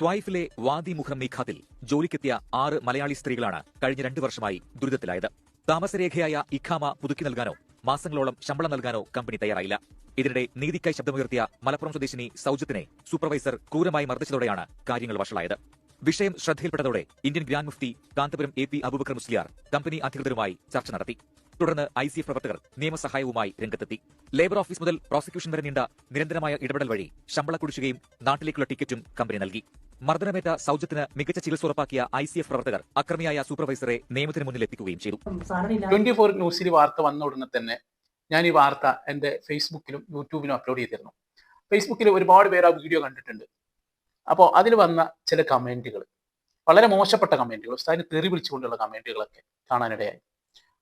ത്വായിഫിലെ വാദി മുഹം നിഖാത്തിൽ ജോലിക്കെത്തിയ ആറ് മലയാളി സ്ത്രീകളാണ് കഴിഞ്ഞ രണ്ടു വർഷമായി ദുരിതത്തിലായത്. താമസരേഖയായ ഇഖാമ പുതുക്കി നൽകാനോ മാസങ്ങളോളം ശമ്പളം നൽകാനോ കമ്പനി തയ്യാറായില്ല. ഇതിനിടെ നീതിക്കായി ശബ്ദമുയർത്തിയ മലപ്പുറം സ്വദേശിനി സൌജത്തിനെ സൂപ്പർവൈസർ ക്രൂരമായി മർദ്ദിച്ചതോടെയാണ് കാര്യങ്ങൾ വഷളായത്. വിഷയം ശ്രദ്ധയിൽപ്പെട്ടതോടെ Indian grand Mufti Kanthapuram A P Aboobacker Musliyar company അധികൃതരുമായി ചർച്ച നടത്തി. തുടർന്ന് ഐ സി എഫ് പ്രവർത്തകർ നിയമസഹായവുമായി രംഗത്തെത്തി. ലേബർ ഓഫീസ് മുതൽ പ്രോസിക്യൂഷൻ വരെ നീണ്ട നിരന്തരമായ ഇടപെടൽ വഴി ശമ്പള കുടിശ്ശികയും നാട്ടിലേക്കുള്ള ടിക്കറ്റും കമ്പനി നൽകി. മർദ്ദനമേറ്റ സൗജത്തിന് മികച്ച ചികിത്സ ഉറപ്പാക്കിയ ഐ സി എഫ് പ്രവർത്തകർ അക്രമിയായ സൂപ്പർവൈസറെ നിയമത്തിന് മുന്നിൽ എത്തിക്കുകയും ചെയ്തു ട്വന്റി ഫോർ ന്യൂസിൽ വാർത്ത വന്ന ഉടനെ തന്നെ ഞാൻ ഈ വാർത്ത എന്റെ ഫേസ്ബുക്കിലും യൂട്യൂബിലും അപ്ലോഡ് ചെയ്തിരുന്നു. ഫേസ്ബുക്കിൽ ഒരുപാട് പേര് ആ വീഡിയോ കണ്ടിട്ടുണ്ട്. അപ്പോൾ അതിൽ വന്ന ചില കമന്റുകൾ വളരെ മോശപ്പെട്ട കമന്റുകൾ ഉസ്താദിന് തെറി വിളിച്ചുകൊണ്ടുള്ള കമന്റുകളൊക്കെ കാണാനിടയായി.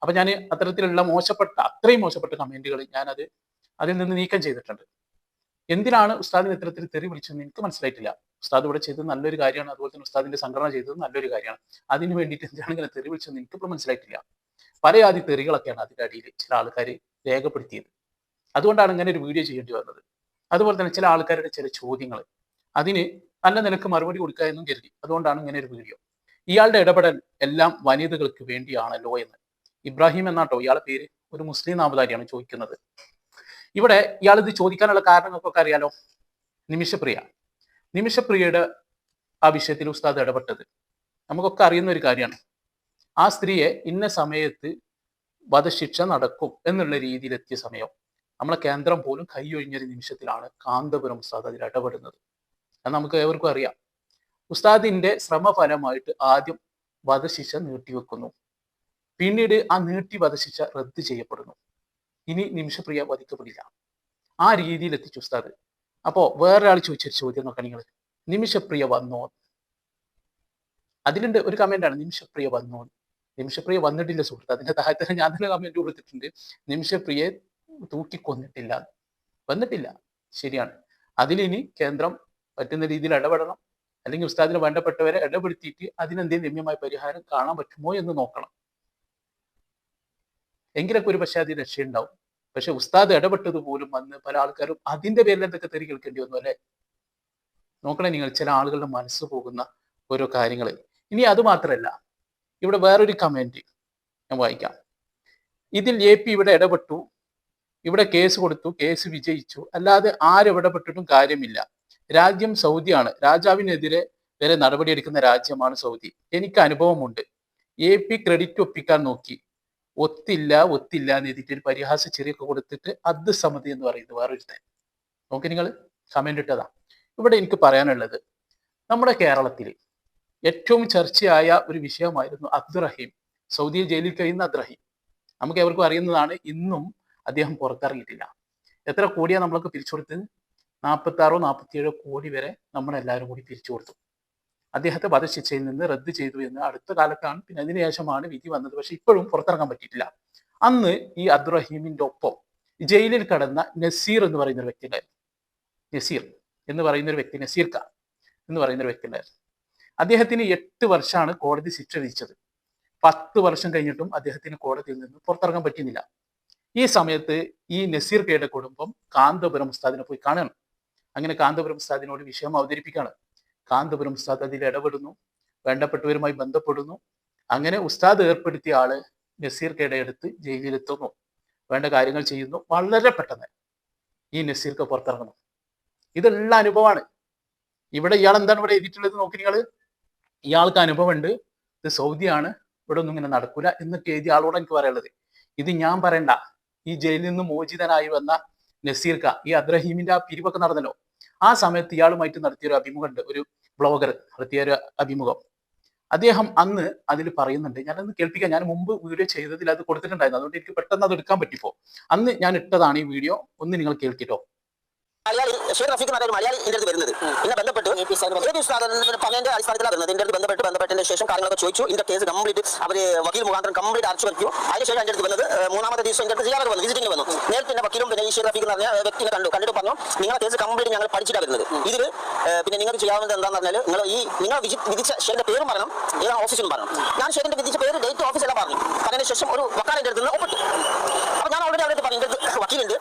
അപ്പോൾ ഞാൻ അത്തരത്തിലുള്ള മോശപ്പെട്ട അത്രയും മോശപ്പെട്ട കമന്റുകൾ ഞാനത് അതിൽ നിന്ന് നീക്കം ചെയ്തിട്ടുണ്ട്. എന്തിനാണ് ഉസ്താദിന് ഇത്തരത്തിൽ തെറി വിളിച്ചതെന്ന് എനിക്ക് മനസ്സിലായിട്ടില്ല. ഉസ്താദ് ഇവിടെ ചെയ്തത് നല്ലൊരു കാര്യമാണ്. അതുപോലെ തന്നെ ഉസ്താദിന്റെ സംഘടന ചെയ്തത് നല്ലൊരു കാര്യമാണ്. അതിന് വേണ്ടിയിട്ട് എന്താണ് ഇങ്ങനെ തെറി വിളിച്ചതെന്ന് എനിക്കിപ്പോൾ മനസ്സിലായിട്ടില്ല. പല ആദ്യ തെറികളൊക്കെയാണ് അതിന്റെ അടിയിൽ ചില ആൾക്കാർ രേഖപ്പെടുത്തിയത്. അതുകൊണ്ടാണ് ഇങ്ങനെ ഒരു വീഡിയോ ചെയ്യേണ്ടി വന്നത്. അതുപോലെ തന്നെ ചില ആൾക്കാരുടെ ചില ചോദ്യങ്ങൾ അതിന് നല്ല നിലയ്ക്ക് മറുപടി കൊടുക്കുക എന്നും കരുതി. അതുകൊണ്ടാണ് ഇങ്ങനെ ഒരു വീഡിയോ ഇയാളുടെ ഇടപെടൽ എല്ലാം വനിതകൾക്ക് വേണ്ടിയാണല്ലോ എന്ന്. ഇബ്രാഹിം എന്നാട്ടോ? ഇയാളെ പേര് ഒരു മുസ്ലിം നാമധാരിയാണ് ചോദിക്കുന്നത്. ഇവിടെ ഇയാൾ ഇത് ചോദിക്കാനുള്ള കാരണങ്ങൾക്കൊക്കെ അറിയാലോ? നിമിഷപ്രിയ. നിമിഷപ്രിയയുടെ ആ വിഷയത്തിൽ ഉസ്താദ് ഇടപെട്ടത്. നമുക്കൊക്കെ അറിയുന്ന ഒരു കാര്യമാണ്. ആ സ്ത്രീയെ ഇന്ന സമയത്ത് വധശിക്ഷ നടക്കും എന്നുള്ള രീതിയിലെത്തിയ സമയം നമ്മളെ കേന്ദ്രം പോലും കൈയൊഴിഞ്ഞൊരു നിമിഷത്തിലാണ് കാന്തപുരം ഉസ്താദ് അതിൽ ഇടപെടുന്നത്. അത് നമുക്ക് ഏവർക്കും അറിയാം. ഉസ്താദിന്റെ ശ്രമഫലമായിട്ട് ആദ്യം വധശിക്ഷ നീട്ടിവെക്കുന്നു. പിന്നീട് ആ നീട്ടി വധശിക്ഷ റദ്ദ് ചെയ്യപ്പെടുന്നു. ഇനി നിമിഷപ്രിയ വധിക്കപ്പെടില്ല. ആ രീതിയിൽ എത്തിച്ചു ഉസ്താദ്. അപ്പോ വേറൊരാൾ ചോദിച്ചൊരു ചോദ്യം നോക്കാം നിങ്ങൾ നിമിഷപ്രിയ വന്നോ? അതിലുണ്ട് ഒരു കമന്റ് ആണ് നിമിഷപ്രിയ വന്നോ? നിമിഷപ്രിയ വന്നിട്ടില്ല സുഹൃത്ത്. അതിന്റെ താഴെ തന്നെ ഞാൻ തന്നെ കമന്റ് കൊടുത്തിട്ടുണ്ട്. നിമിഷപ്രിയെ തൂക്കിക്കൊന്നിട്ടില്ല. വന്നിട്ടില്ല. ശരിയാണ്. അതിലിനി കേന്ദ്രം പറ്റുന്ന രീതിയിൽ ഇടപെടണം. അല്ലെങ്കിൽ ഉസ്താദിന് വേണ്ടപ്പെട്ടവരെ ഇടപെടുത്തിയിട്ട് അതിനെന്തെങ്കിലും രമ്യമായ പരിഹാരം കാണാൻ പറ്റുമോ എന്ന് നോക്കണം. എങ്കിലൊക്കെ ഒരു പക്ഷേ അതിന് രക്ഷയുണ്ടാവും. പക്ഷെ ഉസ്താദ് ഇടപെട്ടത് പോലും വന്ന് പല ആൾക്കാരും അതിന്റെ പേരിൽ എന്തൊക്കെ തെറി കേൾക്കേണ്ടി വന്നു അല്ലെ? നോക്കണേ നിങ്ങൾ ചില ആളുകളുടെ മനസ്സ് പോകുന്ന ഓരോ കാര്യങ്ങൾ ഇനി അത് മാത്രമല്ല ഇവിടെ വേറൊരു കമന്റ് ഞാൻ വായിക്കാം. ഇതിൽ എ പി ഇവിടെ ഇടപെട്ടു ഇവിടെ കേസ് കൊടുത്തു കേസ് വിജയിച്ചു. അല്ലാതെ ആരിടപെട്ടിട്ടും കാര്യമില്ല. രാജ്യം സൗദിയാണ്. രാജാവിനെതിരെ വരെ നടപടിയെടുക്കുന്ന രാജ്യമാണ് സൗദി. എനിക്ക് അനുഭവമുണ്ട്. എ പി ക്രെഡിറ്റ് ഒപ്പിക്കാൻ നോക്കി. ഒത്തില്ല ഒത്തില്ല എന്ന് എഴുതിയിട്ട് ഒരു പരിഹാസ ചെറിയൊക്കെ കൊടുത്തിട്ട് അത് സമിതി എന്ന് പറയുന്നത് വേറൊരുത്തൻ. നോക്കി നിങ്ങൾ കമന്റ് ഇട്ടതാ ഇവിടെ എനിക്ക് പറയാനുള്ളത് നമ്മുടെ കേരളത്തിൽ ഏറ്റവും ചർച്ചയായ ഒരു വിഷയമായിരുന്നു അബ്ദുറഹീം. സൗദിയിൽ ജയിലിൽ കഴിയുന്ന അബ്ദുറഹീം. നമുക്ക് എവർക്കും അറിയുന്നതാണ് ഇന്നും അദ്ദേഹം പുറത്തിറങ്ങിയിട്ടില്ല. എത്ര കോടിയാണ് നമ്മളൊക്കെ പിരിച്ചു കൊടുത്തത് നാൽപ്പത്തി ആറോ നാൽപ്പത്തി ഏഴോ കോടി വരെ നമ്മളെല്ലാവരും കൂടി പിരിച്ചു കൊടുത്തു അദ്ദേഹത്തെ വധശിക്ഷയിൽ നിന്ന് റദ്ദ് ചെയ്തു എന്ന് അടുത്ത കാലത്താണ് പിന്നെ അതിനുശേഷമാണ് വിധി വന്നത്. പക്ഷെ ഇപ്പോഴും പുറത്തിറങ്ങാൻ പറ്റിയിട്ടില്ല. അന്ന് ഈ അബ്ദുറഹീമിന്റെ ഒപ്പം ജയിലിൽ കടന്ന നസീർ എന്ന് പറയുന്ന ഒരു വ്യക്തി ഉണ്ടായിരുന്നു നസീർ എന്ന് പറയുന്ന ഒരു വ്യക്തി നസീർ ഖാൻ എന്ന് പറയുന്ന ഒരു വ്യക്തി ഉണ്ടായിരുന്നു അദ്ദേഹത്തിന് എട്ട് വർഷമാണ് കോടതി ശിക്ഷ വിധിച്ചത്. പത്ത് വർഷം കഴിഞ്ഞിട്ടും അദ്ദേഹത്തിന് കോടതിയിൽ നിന്ന് പുറത്തിറങ്ങാൻ പറ്റുന്നില്ല ഈ സമയത്ത് ഈ നസീർ കയുടെ കുടുംബം കാന്തപുരം ഉസ്താദിനെ പോയി കാണണം. അങ്ങനെ കാന്തപുരം ഉസ്താദിനോട് വിഷയം അവതരിപ്പിക്കുകയാണ്. കാന്തപുരം ഉസ്താദ് അതിൽ ഇടപെടുന്നു വേണ്ടപ്പെട്ടവരുമായി ബന്ധപ്പെടുന്നു. അങ്ങനെ ഉസ്താദ് ഏർപ്പെടുത്തിയ ആൾ നസീർ കേടയെടുത്ത് ജയിലിലെത്തുന്നു. വേണ്ട കാര്യങ്ങൾ ചെയ്യുന്നു. വളരെ പെട്ടെന്ന് ഈ നസീർക്ക് പുറത്തിറങ്ങുന്നു. ഇതുള്ള അനുഭവമാണ്. ഇവിടെ ഇയാൾ എന്താണ് ഇവിടെ എഴുതിയിട്ടുള്ളത് നോക്കി നിങ്ങൾ ഇയാൾക്ക് അനുഭവമുണ്ട്. ഇത് സൗദിയാണ്. ഇവിടെ ഒന്നും ഇങ്ങനെ നടക്കൂല എന്നൊക്കെ എഴുതിയ ആളോട് എനിക്ക് പറയാനുള്ളത്. ഇത് ഞാൻ പറയണ്ട. ഈ ജയിലിൽ നിന്ന് മോചിതനായി വന്ന നസീർക്ക ഈ അബ്രഹീമിന്റെ ആ പിരിവൊക്കെ നടന്നല്ലോ. ആ സമയത്ത് ഇയാളുമായിട്ട് നടത്തിയ ഒരു അഭിമുഖമുണ്ട്. ഒരു ബ്ലോഗർ നടത്തിയ ഒരു അഭിമുഖം. അദ്ദേഹം അന്ന് അതിൽ പറയുന്നുണ്ട് ഞാനത് കേൾപ്പിക്കാം ഞാൻ മുമ്പ് വീഡിയോ ചെയ്തതിൽ അത് കൊടുത്തിട്ടുണ്ടായിരുന്നു. അതുകൊണ്ട് എനിക്ക് പെട്ടെന്ന് അത് എടുക്കാൻ പറ്റിപ്പോ. അന്ന് ഞാൻ ഇട്ടതാണ് ഈ വീഡിയോ. ഒന്ന് നിങ്ങൾ കേൾക്കിട്ടോ. മലയാളി ഷെയർ റഫീഖ് എന്ന് പറയുന്ന മലയാളി എന്റെ അടുത്ത് വരുന്നത്. പിന്നെ ബന്ധപ്പെട്ട് എ പി ഉസ്താദിന്റെ പകന്റെ അടിസ്ഥാനത്തിലാണ് വരുന്നത് അടുത്ത് ബന്ധപ്പെട്ട് ബന്ധപ്പെട്ടതിന് ശേഷം കാര്യങ്ങളൊക്കെ ചോദിച്ചു. ഇതിന്റെ കേസ് കംപ്ലീറ്റ് അവർ വക്കീൽ മുഖാന്തരം കംപ്ലീറ്റ് അടച്ചു വയ്ക്കും അതിനുശേഷം എന്റെ അടുത്ത് വന്നത് മൂന്നാമത്തെ ദിവസം എന്റെ അടുത്ത് സിയാറ വന്നു വിസിറ്റിംഗ് വന്നു. നേരത്തെ എന്നെ വക്കീലും പിന്നെ ഈ ഷെയർ റഫീഖ് എന്ന് പറഞ്ഞ വ്യക്തിയെ കണ്ടു. കണ്ടിട്ട് പറഞ്ഞു നിങ്ങളുടെ കേസ് കംപ്ലീറ്റ് ഞങ്ങൾ പഠിച്ചിട്ടാണ് വരുന്നത്. ഇതിൽ പിന്നെ നിങ്ങൾക്ക് ചെയ്യാവുന്നത് എന്താണെന്ന് പറഞ്ഞാൽ നിങ്ങൾ ഈ നിങ്ങൾ വിധി- വിധിച്ച ഷെയ്ഖിന്റെ പേരും പറയണം. ഏതാണ് ഓഫീസിലും പറയണം. ഞാൻ ഷെയ്ഖിന്റെ വിധിച്ച പേര് ഡേറ്റ് ഓഫീസ് എല്ലാം പറഞ്ഞു. അതിന് ശേഷം ഒരു വക്കാലിന്റെ അടുത്ത് നിന്ന് ഒപ്പിട്ടു അപ്പൊ ഞാൻ ഓൾറെഡി അവിടെ എന്നിട്ട് പറഞ്ഞു "ഇതിന്റെ വക്കീലുണ്ട്.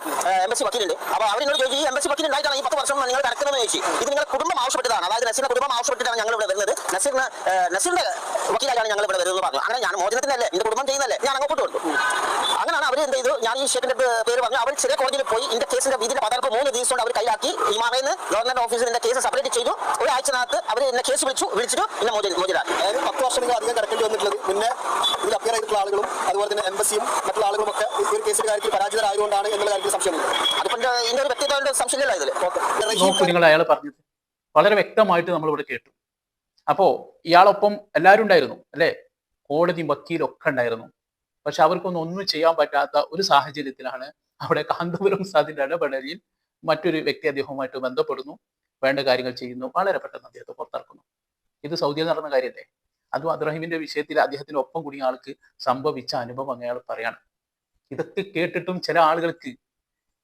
എംബസി വക്കീലുണ്ട്. അപ്പൊ അവരോട് ചോദിച്ചു ഈ എംബസി വക്കീൽ ഉണ്ടായിട്ടാണ് ഈ പത്ത് വർഷം നിങ്ങൾ കിടക്കുന്നതെന്ന് ചോദിച്ചു. ഇത് നിങ്ങളുടെ കുടുംബം ആവശ്യപ്പെട്ടതാണ്. അതായത് നസീറിന്റെ കുടുംബം ആവശ്യപ്പെട്ടിട്ടാണ് ഞങ്ങൾ ഇവിടെ വരുന്നത്. നസീറിന് നസീറിന്റെ വക്കീലായിട്ടാണ് ഞങ്ങൾ ഇവിടെ വരുന്നത് പറഞ്ഞു. അങ്ങനെ ഞാൻ മോചനത്തിനല്ലേ എന്റെ കുടുംബം ചെയ്യുന്നല്ലേ ഞാൻ അങ്ങോട്ട് കൊടുത്തു അങ്ങനെയാണ് അവർ എന്ത് ചെയ്തു? ഞാൻ ഈ ഷെട്ടിന്റെ പേര് പറഞ്ഞു. അവർ ചെറിയ കോടതിയിൽ പോയി ഇതിന്റെ കേസിന്റെ വിധിന്റെ പതിനെട്ട് മൂന്ന് ദിവസം കൊണ്ട് അവർ കൈയാക്കി ഈ മറയിന്ന് ഗവൺമെന്റ് ഓഫീസിൽ എന്റെ കേസ് സെപ്പറേറ്റ് ചെയ്തു. ഒരാഴ്ചനകത്ത് അവർ എന്നെ കേസ് വിളിച്ചു വിളിച്ചിട്ട് എന്നെ മോചന മോചനാക്കി പത്ത് വർഷം അധികം കിടക്കേണ്ടി വന്നിട്ടുള്ളത് പിന്നെ ഇതിൽ അപ്പിയർ ആയിട്ടുള്ള ആളുകളും അതുപോലെ തന്നെ എംബസിയും മറ്റുള്ള ആളുകളും ഈ കേസിന്റെ കാര്യത്തിൽ പരാജിതരായതുകൊണ്ടാണ് എന്നുള്ള കാര്യത്തിൽ സംശയമുണ്ട് നോക്കൂ നിങ്ങൾ പറഞ്ഞത്. വളരെ വ്യക്തമായിട്ട് നമ്മൾ ഇവിടെ കേട്ടു. അപ്പോ ഇയാളൊപ്പം എല്ലാരും ഉണ്ടായിരുന്നു അല്ലെ? കോടതി വക്കീലൊക്കെ ഉണ്ടായിരുന്നു. പക്ഷെ അവർക്കൊന്നും ഒന്നും ചെയ്യാൻ പറ്റാത്ത ഒരു സാഹചര്യത്തിലാണ് അവിടെ കാന്തപുരം സാദിന്റെ ഇടപെടലിൽ മറ്റൊരു വ്യക്തി അദ്ദേഹവുമായിട്ട് ബന്ധപ്പെടുന്നു വേണ്ട കാര്യങ്ങൾ ചെയ്യുന്നു വളരെ പെട്ടെന്ന് അദ്ദേഹത്തെ പുറത്തിറക്കുന്നു. ഇത് സൗദിയിൽ നടന്ന കാര്യമല്ലേ? അതും അബ്രാഹിമിന്റെ വിഷയത്തിൽ അദ്ദേഹത്തിന് ഒപ്പം കൂടിയ ആൾക്ക് സംഭവിച്ച അനുഭവം അയാൾ പറയാണ്. ഇതൊക്കെ കേട്ടിട്ടും ചില ആളുകൾക്ക്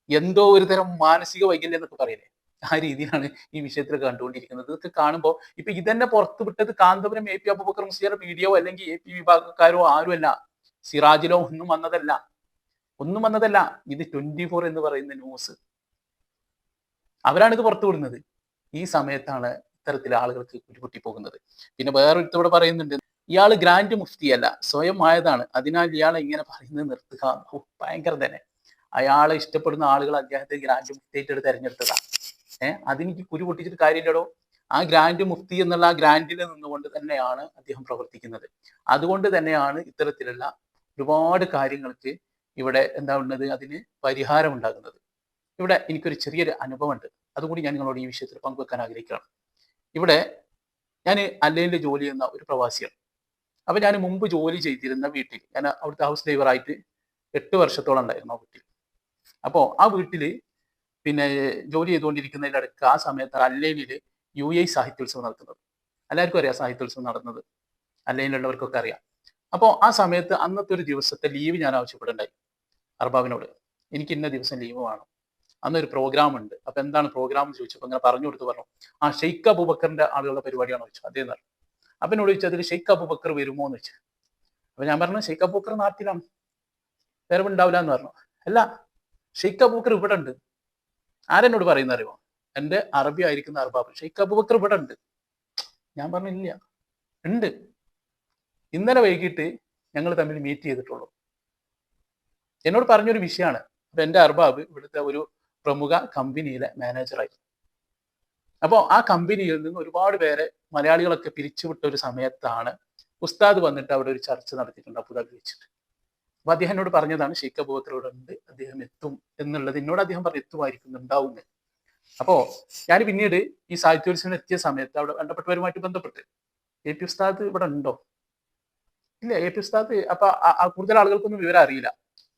എന്തോ ഒരു തരം മാനസിക വൈകല്യം എന്നൊക്കെ പറയില്ലേ? ആ രീതിയിലാണ് ഈ വിഷയത്തിൽ കണ്ടുകൊണ്ടിരിക്കുന്നത്. ഇതൊക്കെ കാണുമ്പോൾ ഇപ്പൊ ഇതന്നെ പുറത്തു വിട്ടത് കാന്തപുരം എ പി അബുബക്കർ മുസ്ലിയുടെ മീഡിയയോ അല്ലെങ്കിൽ എ പി വിഭാഗക്കാരോ ആരുമല്ല. സിറാജിലോ ഒന്നും വന്നതല്ല. ഒന്നും വന്നതല്ല. ഇത് ട്വന്റി ഫോർ എന്ന് പറയുന്ന ന്യൂസ് അവരാണ് ഇത് പുറത്തു വിടുന്നത്. ഈ സമയത്താണ് ഇത്തരത്തിലെ ആളുകൾക്ക് കുരുപൊട്ടി പോകുന്നത് പിന്നെ വേറൊരുത്തൂടെ പറയുന്നുണ്ട് ഇയാൾ ഗ്രാൻഡ് മുഫ്തിയല്ല സ്വയം ആയതാണ്. അതിനാൽ ഇയാൾ ഇങ്ങനെ പറയുന്നത് നിർത്തുക. ഭയങ്കര തന്നെ അയാളെ ഇഷ്ടപ്പെടുന്ന ആളുകൾ അദ്ദേഹത്തെ ഗ്രാൻഡ് മുഫ്തിയായിട്ട് തെരഞ്ഞെടുത്തതാണ് ഏഹ് അതെനിക്ക് കുരു പൊട്ടിച്ചിട്ട് കാര്യമില്ലടോ. ആ ഗ്രാൻഡ് മുഫ്തി എന്നുള്ള ആ ഗ്രാൻഡിൽ നിന്നുകൊണ്ട് തന്നെയാണ് അദ്ദേഹം പ്രവർത്തിക്കുന്നത്. അതുകൊണ്ട് തന്നെയാണ് ഇത്തരത്തിലുള്ള ഒരുപാട് കാര്യങ്ങൾക്ക് ഇവിടെ എന്താ ഉള്ളത്? അതിന് പരിഹാരം ഉണ്ടാകുന്നത്. ഇവിടെ എനിക്കൊരു ചെറിയൊരു അനുഭവമുണ്ട്. അതുകൂടി ഞാൻ നിങ്ങളോട് ഈ വിഷയത്തിൽ പങ്കുവെക്കാൻ ആഗ്രഹിക്കുകയാണ്. ഇവിടെ ഞാൻ അല്ലയിൽ ജോലി ചെയ്യുന്ന ഒരു പ്രവാസിയാണ്. അപ്പൊ ഞാൻ മുമ്പ് ജോലി ചെയ്തിരുന്ന വീട്ടിൽ ഞാൻ അവിടുത്തെ ഹൗസ് ഡ്രൈവറായിട്ട് എട്ട് വർഷത്തോളം ഉണ്ടായിരുന്നു ആ വീട്ടിൽ. അപ്പോൾ ആ വീട്ടിൽ പിന്നെ ജോലി ചെയ്തുകൊണ്ടിരിക്കുന്നതിന്റെ അടുക്ക് ആ സമയത്ത് അല്ലയിൽ യു എ സാഹിത്യോത്സവം നടക്കുന്നത്. എല്ലാവർക്കും അറിയാം സാഹിത്യോത്സവം നടന്നത്. അല്ലയിലുള്ളവർക്കൊക്കെ അറിയാം. അപ്പോൾ ആ സമയത്ത് അന്നത്തെ ഒരു ദിവസത്തെ ലീവ് ഞാൻ ആവശ്യപ്പെടണ്ടായി അർബാബിനോട് എനിക്ക് ഇന്ന ദിവസം ലീവ് വേണം. അന്നൊരു പ്രോഗ്രാം ഉണ്ട്. അപ്പൊ എന്താണ് പ്രോഗ്രാം ചോദിച്ചപ്പോൾ അങ്ങനെ പറഞ്ഞു കൊടുത്ത് പറഞ്ഞു ആ ഷെയ്ഖ് അബൂബക്കറിന്റെ ആളുകളുടെ പരിപാടിയാണോ? ചോദിച്ചു. അതേ പറഞ്ഞു. അപ്പൊ എന്നോട് ചോദിച്ചു അതിൽ ഷെയ്ഖ് അബൂബക്കർ വരുമോ എന്ന് വെച്ചു അപ്പൊ ഞാൻ പറഞ്ഞു ഷെയ്ഖ് അബൂബക്കർ നാട്ടിലാണ്. വേറെ ഉണ്ടാവില്ല എന്ന് പറഞ്ഞു. അല്ല ഷെയ്ഖ് അബൂബക്കർ ഇവിടെ ഉണ്ട്. ആരെന്നോട് പറയുന്ന അറിയോ എന്റെ അറബി ആയിരിക്കുന്ന അർബാബ്. ഷെയ്ഖ് അബൂബക്കർ ഇവിടെ ഉണ്ട്. ഞാൻ പറഞ്ഞില്ല ഉണ്ട്. ഇന്നലെ വൈകിട്ട് ഞങ്ങൾ തമ്മിൽ മീറ്റ് ചെയ്തിട്ടുള്ളൂ. എന്നോട് പറഞ്ഞൊരു വിഷയമാണ്. അപ്പൊ എന്റെ അർബാബ് ഇവിടുത്തെ ഒരു പ്രമുഖ കമ്പനിയിലെ മാനേജറായിരുന്നു അപ്പോൾ ആ കമ്പനിയിൽ നിന്ന് ഒരുപാട് പേരെ മലയാളികളൊക്കെ പിരിച്ചുവിട്ട ഒരു സമയത്താണ് ഉസ്താദ് വന്നിട്ട് അവിടെ ഒരു ചർച്ച നടത്തിയിട്ടുണ്ട് അബുദാബി വെച്ചിട്ട്. അപ്പൊ അദ്ദേഹം എന്നോട് പറഞ്ഞതാണ് ഷെയ്ഖ് അബൂബക്കറോട് ഉണ്ട് അദ്ദേഹം എത്തും എന്നുള്ളത്. എന്നോട് അദ്ദേഹം പറഞ്ഞു എത്തുമായിരിക്കും ഉണ്ടാവും അപ്പോ ഞാൻ പിന്നീട് ഈ സാഹിത്യോത്സവം എത്തിയ സമയത്ത് അവിടെ ബന്ധപ്പെട്ടവരുമായിട്ട് ബന്ധപ്പെട്ട് എ പി ഉസ്താദ് ഇവിടെ ഉണ്ടോ? ഇല്ല എ പി ഉസ്താദ് അപ്പൊ കൂടുതൽ ആളുകൾക്കൊന്നും വിവരം അറിയില്ല.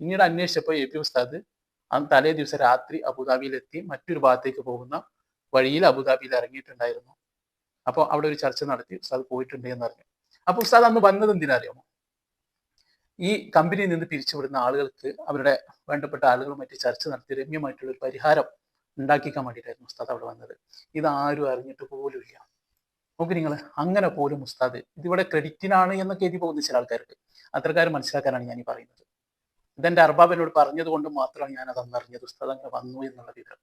പിന്നീട് അന്വേഷിച്ചപ്പോൾ എ പി ഉസ്താദ് തലേ ദിവസം രാത്രി അബുദാബിയിലെത്തി മറ്റൊരു ഭാഗത്തേക്ക് പോകുന്ന വഴിയിൽ അബുദാബിയിൽ ഇറങ്ങിയിട്ടുണ്ടായിരുന്നു. അപ്പോൾ അവിടെ ഒരു ചർച്ച നടത്തി ഉസ്താദ് പോയിട്ടുണ്ട് എന്ന് പറഞ്ഞു അപ്പൊ ഉസ്താദ് അന്ന് വന്നത് എന്തിനാ അറിയാമോ? ഈ കമ്പനിയിൽ നിന്ന് പിരിച്ചുവിടുന്ന ആളുകൾക്ക് അവരുടെ വേണ്ടപ്പെട്ട ആളുകളുമായിട്ട് ചർച്ച നടത്തി രമ്യമായിട്ടുള്ള ഒരു പരിഹാരം ഉണ്ടാക്കിക്കാൻ വേണ്ടിയിട്ടായിരുന്നു ഉസ്താദ് അവിടെ വന്നത്. ഇതാരും അറിഞ്ഞിട്ട് പോലും ഇല്ല. നോക്ക് നിങ്ങൾ അങ്ങനെ പോലും ഉസ്താദ് ഇതിവിടെ ക്രെഡിറ്റിനാണ് എന്നൊക്കെ എഴുതി പോകുന്ന ചില ആൾക്കാർക്ക് അത്രക്കാരും മനസ്സിലാക്കാനാണ് ഞാൻ ഈ പറയുന്നത്. ഇതെന്റെ അർബാബ് എന്നോട് പറഞ്ഞത് കൊണ്ട് മാത്രമാണ് ഞാൻ അത് അന്നറിഞ്ഞത് ഉസ്താദ് അങ്ങനെ വന്നു എന്നുള്ള വിവരം.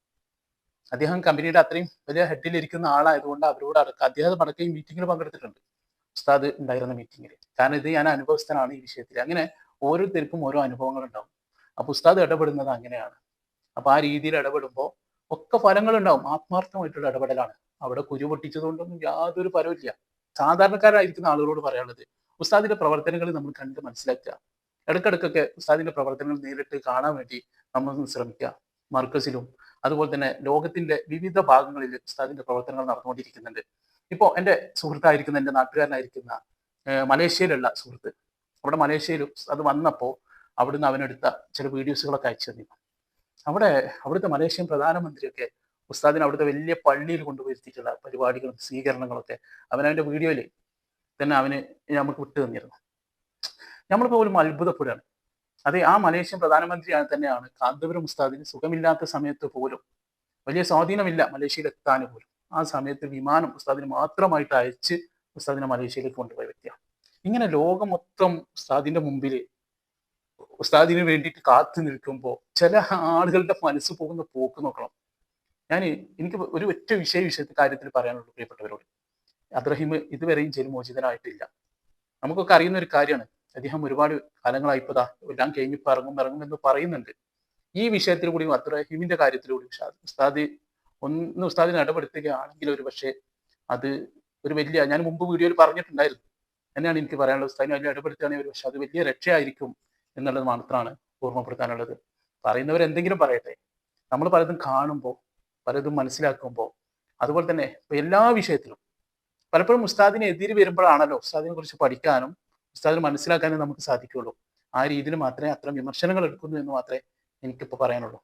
അദ്ദേഹം കമ്പനിയുടെ അത്രയും വലിയ ഹെഡിൽ ഇരിക്കുന്ന ആളായതുകൊണ്ട് അവരോട് അടക്കം അദ്ദേഹം അടക്കം മീറ്റിംഗിൽ പങ്കെടുത്തിട്ടുണ്ട്. ഉസ്താദ് ഉണ്ടായിരുന്ന മീറ്റിംഗിൽ കാരണം ഇത് ഞാൻ അനുഭവസ്ഥനാണ് ഈ വിഷയത്തിൽ. അങ്ങനെ ഓരോരുത്തർക്കും ഓരോ അനുഭവങ്ങൾ ഉണ്ടാവും. അപ്പൊ ഉസ്താദ് ഇടപെടുന്നത് അങ്ങനെയാണ്. അപ്പൊ ആ രീതിയിൽ ഇടപെടുമ്പോൾ ഒക്കെ ഫലങ്ങൾ ഉണ്ടാവും. ആത്മാർത്ഥമായിട്ടുള്ള ഇടപെടലാണ്. അവിടെ കുരു പൊട്ടിച്ചതുകൊണ്ടൊന്നും യാതൊരു ഫലമില്ല സാധാരണക്കാരായിരിക്കുന്ന ആളുകളോട് പറയാനുള്ളത് ഉസ്താദിന്റെ പ്രവർത്തനങ്ങൾ നമ്മൾ കണ്ട് മനസ്സിലാക്കുക. ഇടക്കിടക്കൊക്കെ ഉസ്താദിന്റെ പ്രവർത്തനങ്ങൾ നേരിട്ട് കാണാൻ വേണ്ടി നമ്മൾ ശ്രമിക്കുക. മർക്കസിലും അതുപോലെ തന്നെ ലോകത്തിന്റെ വിവിധ ഭാഗങ്ങളിൽ ഉസ്താദിന്റെ പ്രവർത്തനങ്ങൾ നടന്നുകൊണ്ടിരിക്കുന്നുണ്ട്. ഇപ്പോൾ എന്റെ സുഹൃത്തായിരിക്കുന്ന എന്റെ നാട്ടുകാരനായിരിക്കുന്ന മലേഷ്യയിലുള്ള സുഹൃത്ത്. അവിടെ മലേഷ്യയിൽ അത് വന്നപ്പോൾ അവിടുന്ന് അവനെടുത്ത ചില വീഡിയോസുകളൊക്കെ അയച്ചു തന്നിരുന്നു അവിടെ അവിടുത്തെ മലേഷ്യൻ പ്രധാനമന്ത്രിയൊക്കെ ഉസ്താദിനെ അവിടുത്തെ വലിയ പള്ളിയിൽ കൊണ്ടുപോയിരുത്തിയിട്ടുള്ള പരിപാടികളും സ്വീകരണങ്ങളൊക്കെ അവൻ അവന്റെ വീഡിയോയിൽ തന്നെ അവന് നമുക്ക് വിട്ടു തന്നിരുന്നു. നമ്മൾ ഒരു അത്ഭുതപ്പെടുകയാണ്. അതെ ആ മലേഷ്യൻ പ്രധാനമന്ത്രി തന്നെയാണ്. കാന്തപുരം ഉസ്താദിന് സുഖമില്ലാത്ത സമയത്ത് പോലും വലിയ സ്വാധീനമില്ല മലേഷ്യയിൽ എത്താൻ പോലും. ആ സമയത്ത് വിമാനം ഉസ്താദിന് മാത്രമായിട്ട് അയച്ച് ഉസ്താദിനെ മലേഷ്യയിലേക്ക് കൊണ്ടുപോയ വ്യക്തിയാണ്. ഇങ്ങനെ ലോകം മൊത്തം ഉസ്താദിന്റെ മുമ്പിൽ ഉസ്താദിന് വേണ്ടിയിട്ട് കാത്തു നിൽക്കുമ്പോൾ ചില ആളുകളുടെ മനസ്സ് പോകുന്ന പോക്ക് നോക്കണം. ഞാൻ എനിക്ക് ഒരു ഒറ്റ വിഷയ വിഷയത്തിൽ കാര്യത്തിൽ പറയാനുള്ളൂ പ്രിയപ്പെട്ടവരോട്. അബ്രഹിം ഇതുവരെയും ജയിൽ മോചിതനായിട്ടില്ല. നമുക്കൊക്കെ അറിയുന്ന ഒരു കാര്യമാണ് അദ്ദേഹം ഒരുപാട് കാലങ്ങളായി ഇപ്പോ ദാ എല്ലാം കഴിഞ്ഞിപ്പോ ഇറങ്ങും ഇറങ്ങും എന്ന് പറയുന്നുണ്ട്. ഈ വിഷയത്തിൽ കൂടി അബ്രഹീമിന്റെ കാര്യത്തിൽ കൂടി ഉസ്താദ് ഒന്ന് ഉസ്താദിനെ ഇടപെടുത്തുകയാണെങ്കിൽ ഒരു പക്ഷേ അത് ഒരു വലിയ ഞാൻ മുമ്പ് വീഡിയോയിൽ പറഞ്ഞിട്ടുണ്ടായിരുന്നു. എന്നാണ് എനിക്ക് പറയാനുള്ളത് ഉസ്താദിനെ അതിൽ ഇടപെടുത്തുകയാണെങ്കിൽ ഒരു പക്ഷേ അത് വലിയ രക്ഷയായിരിക്കും എന്നുള്ളത് മാത്രമാണ് ഓർമ്മപ്പെടുത്താനുള്ളത്. പറയുന്നവർ എന്തെങ്കിലും പറയട്ടെ. നമ്മൾ പലതും കാണുമ്പോൾ പലതും മനസ്സിലാക്കുമ്പോൾ അതുപോലെ തന്നെ എല്ലാ വിഷയത്തിലും പലപ്പോഴും ഉസ്താദിനെ എതിര് വരുമ്പോഴാണല്ലോ ഉസ്താദിനെ കുറിച്ച് പഠിക്കാനും ഉസ്താദിന് മനസ്സിലാക്കാനേ നമുക്ക് സാധിക്കുകയുള്ളൂ ആ രീതിയിൽ മാത്രമേ അത്തരം വിമർശനങ്ങൾ എടുക്കുന്നു എന്ന് മാത്രമേ എനിക്കിപ്പോൾ പറയാനുള്ളൂ.